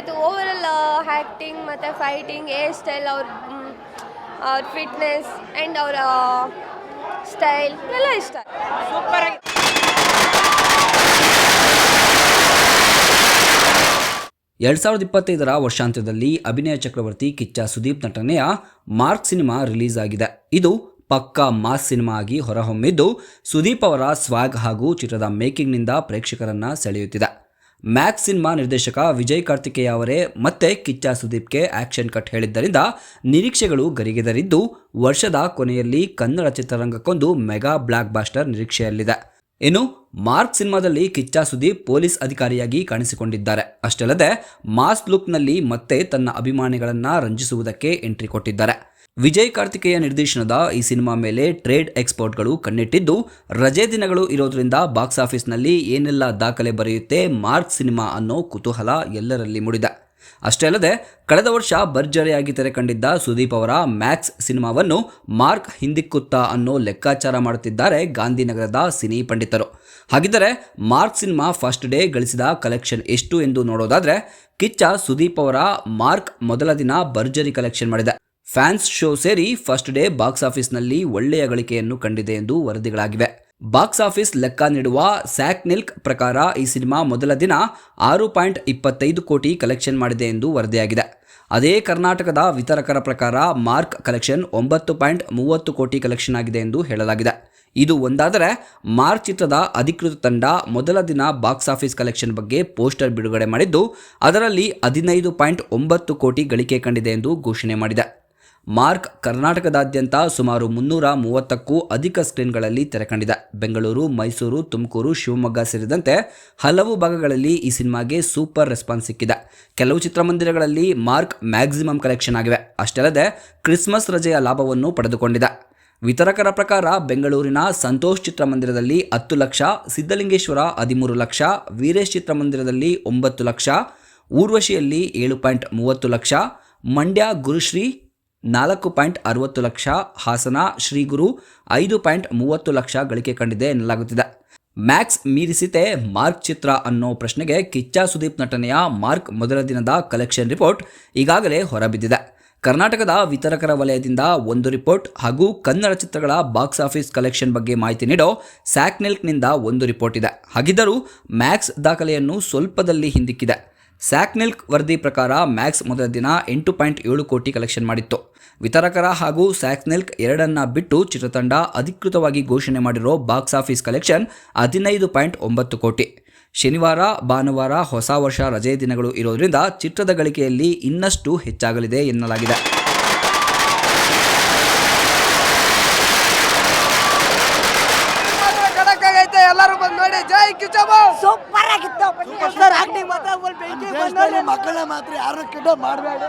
ಆಯಿತು overall acting ಮತ್ತು fighting hairstyle ಅವ್ರ ಅವ್ರ ಫಿಟ್ನೆಸ್ ಆ್ಯಂಡ್ ಅವರ ಸ್ಟೈಲ್ ಎಲ್ಲ ಇಷ್ಟ. ಸೂಪರ್ ಆಗಿ ಎರಡ್ ಸಾವಿರದ ಇಪ್ಪತ್ತೈದರ ವರ್ಷಾಂತ್ಯದಲ್ಲಿ ಅಭಿನಯ ಚಕ್ರವರ್ತಿ ಕಿಚ್ಚ ಸುದೀಪ್ ನಟನೆಯ ಮಾರ್ಕ್ ಸಿನಿಮಾ ರಿಲೀಸ್ ಆಗಿದೆ. ಇದು ಪಕ್ಕಾ ಮಾಸ್ ಸಿನಿಮಾ ಆಗಿ ಹೊರಹೊಮ್ಮಿದ್ದು ಸುದೀಪ್ ಅವರ ಸ್ವಾಗ್ ಹಾಗೂ ಚಿತ್ರದ ಮೇಕಿಂಗ್ನಿಂದ ಪ್ರೇಕ್ಷಕರನ್ನ ಸೆಳೆಯುತ್ತಿದೆ. ಮ್ಯಾಕ್ಸ್ ಸಿನಿಮಾ ನಿರ್ದೇಶಕ ವಿಜಯ್ ಕಾರ್ತಿಕೇಯ ಅವರೇ ಮತ್ತೆ ಕಿಚ್ಚ ಸುದೀಪ್ಗೆ ಆಕ್ಷನ್ ಕಟ್ ಹೇಳಿದ್ದರಿಂದ ನಿರೀಕ್ಷೆಗಳು ಗರಿಗೆದರಿದ್ದು ವರ್ಷದ ಕೊನೆಯಲ್ಲಿ ಕನ್ನಡ ಚಿತ್ರರಂಗಕ್ಕೊಂದು ಮೆಗಾ ಬ್ಲಾಕ್ ಬಾಸ್ಟರ್ ನಿರೀಕ್ಷೆಯಲ್ಲಿದೆ. ಇನ್ನು ಮಾರ್ಕ್ ಸಿನಿಮಾದಲ್ಲಿ ಕಿಚ್ಚ ಸುದೀಪ್ ಪೊಲೀಸ್ ಅಧಿಕಾರಿಯಾಗಿ ಕಾಣಿಸಿಕೊಂಡಿದ್ದಾರೆ. ಅಷ್ಟಲ್ಲದೆ ಮಾಸ್ ಲುಕ್ನಲ್ಲಿ ಮತ್ತೆ ತನ್ನ ಅಭಿಮಾನಿಗಳನ್ನು ರಂಜಿಸುವುದಕ್ಕೆ ಎಂಟ್ರಿ ಕೊಟ್ಟಿದ್ದಾರೆ. ವಿಜಯ್ ಕಾರ್ತಿಕೇಯ ನಿರ್ದೇಶನದ ಈ ಸಿನಿಮಾ ಮೇಲೆ ಟ್ರೇಡ್ ಎಕ್ಸ್ಪೋರ್ಟ್ಗಳು ಕಣ್ಣಿಟ್ಟಿದ್ದು, ರಜೆ ದಿನಗಳು ಇರೋದ್ರಿಂದ ಬಾಕ್ಸ್ ಆಫೀಸ್ನಲ್ಲಿ ಏನೆಲ್ಲ ದಾಖಲೆ ಬರೆಯುತ್ತೆ ಮಾರ್ಕ್ ಸಿನಿಮಾ ಅನ್ನೋ ಕುತೂಹಲ ಎಲ್ಲರಲ್ಲಿ ಮೂಡಿದೆ. ಅಷ್ಟೇ ಅಲ್ಲದೆ, ಕಳೆದ ವರ್ಷ ಭರ್ಜರಿಯಾಗಿ ತೆರೆ ಕಂಡಿದ್ದ ಸುದೀಪ್ ಅವರ ಮ್ಯಾಕ್ಸ್ ಸಿನಿಮಾವನ್ನು ಮಾರ್ಕ್ ಹಿಂದಿಕ್ಕುತ್ತಾ ಅನ್ನೋ ಲೆಕ್ಕಾಚಾರ ಮಾಡುತ್ತಿದ್ದಾರೆ ಗಾಂಧಿನಗರದ ಸಿನಿ ಪಂಡಿತರು. ಹಾಗಿದ್ದರೆ, ಮಾರ್ಕ್ ಸಿನಿಮಾ ಫಸ್ಟ್ ಡೇ ಗಳಿಸಿದ ಕಲೆಕ್ಷನ್ ಎಷ್ಟು ಎಂದು ನೋಡೋದಾದರೆ, ಕಿಚ್ಚ ಸುದೀಪ್ ಅವರ ಮಾರ್ಕ್ ಮೊದಲ ದಿನ ಭರ್ಜರಿ ಕಲೆಕ್ಷನ್ ಮಾಡಿದೆ. ಫ್ಯಾನ್ಸ್ ಶೋ ಸೇರಿ ಫಸ್ಟ್ ಡೇ ಬಾಕ್ಸ್ ಆಫೀಸ್ನಲ್ಲಿ ಒಳ್ಳೆಯ ಗಳಿಕೆಯನ್ನು ಕಂಡಿದೆ ಎಂದು ವರದಿಗಳಾಗಿವೆ. ಬಾಕ್ಸ್ ಆಫೀಸ್ ಲೆಕ್ಕ ನೀಡುವ ಸ್ಯಾಕ್ ನಿಲ್ಕ್ ಪ್ರಕಾರ ಈ ಸಿನಿಮಾ ಮೊದಲ ದಿನ ಆರು ಪಾಯಿಂಟ್ ಇಪ್ಪತ್ತೈದು ಕೋಟಿ ಕಲೆಕ್ಷನ್ ಮಾಡಿದೆ ಎಂದು ವರದಿಯಾಗಿದೆ. ಅದೇ ಕರ್ನಾಟಕದ ವಿತರಕರ ಪ್ರಕಾರ ಮಾರ್ಕ್ ಕಲೆಕ್ಷನ್ ಒಂಬತ್ತು ಪಾಯಿಂಟ್ ಮೂವತ್ತು ಕೋಟಿ ಕಲೆಕ್ಷನ್ ಆಗಿದೆ ಎಂದು ಹೇಳಲಾಗಿದೆ. ಇದು ಒಂದಾದರೆ ಮಾರ್ಕ್ ಚಿತ್ರದ ಅಧಿಕೃತ ತಂಡ ಮೊದಲ ದಿನ ಬಾಕ್ಸ್ ಆಫೀಸ್ ಕಲೆಕ್ಷನ್ ಬಗ್ಗೆ ಪೋಸ್ಟರ್ ಬಿಡುಗಡೆ ಮಾಡಿದ್ದು, ಅದರಲ್ಲಿ ಹದಿನೈದು ಪಾಯಿಂಟ್ ಒಂಬತ್ತು ಕೋಟಿ ಗಳಿಕೆ ಕಂಡಿದೆ ಎಂದು ಘೋಷಣೆ ಮಾಡಿದೆ. ಮಾರ್ಕ್ ಕರ್ನಾಟಕದಾದ್ಯಂತ ಸುಮಾರು ಮುನ್ನೂರ ಮೂವತ್ತಕ್ಕೂ ಅಧಿಕ ಸ್ಕ್ರೀನ್ಗಳಲ್ಲಿ ತೆರೆಕಂಡಿದೆ. ಬೆಂಗಳೂರು, ಮೈಸೂರು, ತುಮಕೂರು, ಶಿವಮೊಗ್ಗ ಸೇರಿದಂತೆ ಹಲವು ಭಾಗಗಳಲ್ಲಿ ಈ ಸಿನಿಮಾಗೆ ಸೂಪರ್ ರೆಸ್ಪಾನ್ಸ್ ಸಿಕ್ಕಿದೆ. ಕೆಲವು ಚಿತ್ರಮಂದಿರಗಳಲ್ಲಿ ಮಾರ್ಕ್ ಮ್ಯಾಕ್ಸಿಮಮ್ ಕಲೆಕ್ಷನ್ ಆಗಿವೆ. ಅಷ್ಟಲ್ಲದೆ ಕ್ರಿಸ್ಮಸ್ ರಜೆಯ ಲಾಭವನ್ನು ಪಡೆದುಕೊಂಡಿದೆ. ವಿತರಕರ ಪ್ರಕಾರ ಬೆಂಗಳೂರಿನ ಸಂತೋಷ್ ಚಿತ್ರಮಂದಿರದಲ್ಲಿ ಹತ್ತು ಲಕ್ಷ, ಸಿದ್ಧಲಿಂಗೇಶ್ವರ ಹದಿಮೂರು ಲಕ್ಷ, ವೀರೇಶ್ ಚಿತ್ರಮಂದಿರದಲ್ಲಿ ಒಂಬತ್ತು ಲಕ್ಷ, ಊರ್ವಶಿಯಲ್ಲಿ ಏಳು ಪಾಯಿಂಟ್ ಮೂವತ್ತು ಲಕ್ಷ, ಮಂಡ್ಯ ಗುರುಶ್ರೀ ನಾಲ್ಕು ಪಾಯಿಂಟ್ ಅರವತ್ತು ಲಕ್ಷ ಹಾಸನ ಶ್ರೀಗುರು, ಐದು ಪಾಯಿಂಟ್ ಮೂವತ್ತು ಲಕ್ಷ ಗಳಿಕೆ ಕಂಡಿದೆ ಎನ್ನಲಾಗುತ್ತಿದೆ. ಮ್ಯಾಕ್ಸ್ ಮೀರಿಸಿತೆ ಮಾರ್ಕ್ ಚಿತ್ರ ಅನ್ನೋ ಪ್ರಶ್ನೆಗೆ ಕಿಚ್ಚ ಸುದೀಪ್ ನಟನೆಯ ಮಾರ್ಕ್ ಮೊದಲ ದಿನದ ಕಲೆಕ್ಷನ್ ರಿಪೋರ್ಟ್ ಈಗಾಗಲೇ ಹೊರಬಿದ್ದಿದೆ. ಕರ್ನಾಟಕದ ವಿತರಕರ ವಲಯದಿಂದ ಒಂದು ರಿಪೋರ್ಟ್ ಹಾಗೂ ಕನ್ನಡ ಚಿತ್ರಗಳ ಬಾಕ್ಸ್ ಆಫೀಸ್ ಕಲೆಕ್ಷನ್ ಬಗ್ಗೆ ಮಾಹಿತಿ ನೀಡೋ ಸ್ಯಾಕ್ನಿಲ್ಕ್ನಿಂದ ಒಂದು ರಿಪೋರ್ಟ್ ಇದೆ. ಹಾಗಿದ್ದರೂ ಮ್ಯಾಕ್ಸ್ ದಾಖಲೆಯನ್ನು ಸ್ವಲ್ಪದಲ್ಲಿ ಹಿಂದಿಕ್ಕಿದೆ. ಸ್ಯಾಕ್ನೆಲ್ಕ್ ವರದಿ ಪ್ರಕಾರ ಮ್ಯಾಕ್ಸ್ ಮೊದಲ ದಿನ ಎಂಟು ಪಾಯಿಂಟ್ ಏಳು ಕೋಟಿ ಕಲೆಕ್ಷನ್ ಮಾಡಿತ್ತು. ವಿತರಕರ ಹಾಗೂ ಸ್ಯಾಕ್ನಿಲ್ಕ್ ಎರಡನ್ನ ಬಿಟ್ಟು ಚಿತ್ರತಂಡ ಅಧಿಕೃತವಾಗಿ ಘೋಷಣೆ ಮಾಡಿರೋ ಬಾಕ್ಸ್ ಆಫೀಸ್ ಕಲೆಕ್ಷನ್ ಹದಿನೈದು ಪಾಯಿಂಟ್ ಒಂಬತ್ತು ಕೋಟಿ. ಶನಿವಾರ ಭಾನುವಾರ ಹೊಸ ವರ್ಷ ರಜೆ ದಿನಗಳು ಇರೋದ್ರಿಂದ ಚಿತ್ರದ ಗಳಿಕೆಯಲ್ಲಿ ಇನ್ನಷ್ಟು ಹೆಚ್ಚಾಗಲಿದೆ ಎನ್ನಲಾಗಿದೆ. ಎಲ್ಲರೂ ಬಂದು ನೋಡಿ. ಜೈ ಸೂಪರ್ ಬಂದು ಮಕ್ಕಳ ಮಾತ್ರ ಯಾರು ಕಿಡ್ನಾಪ್ ಮಾಡಬೇಡಿ.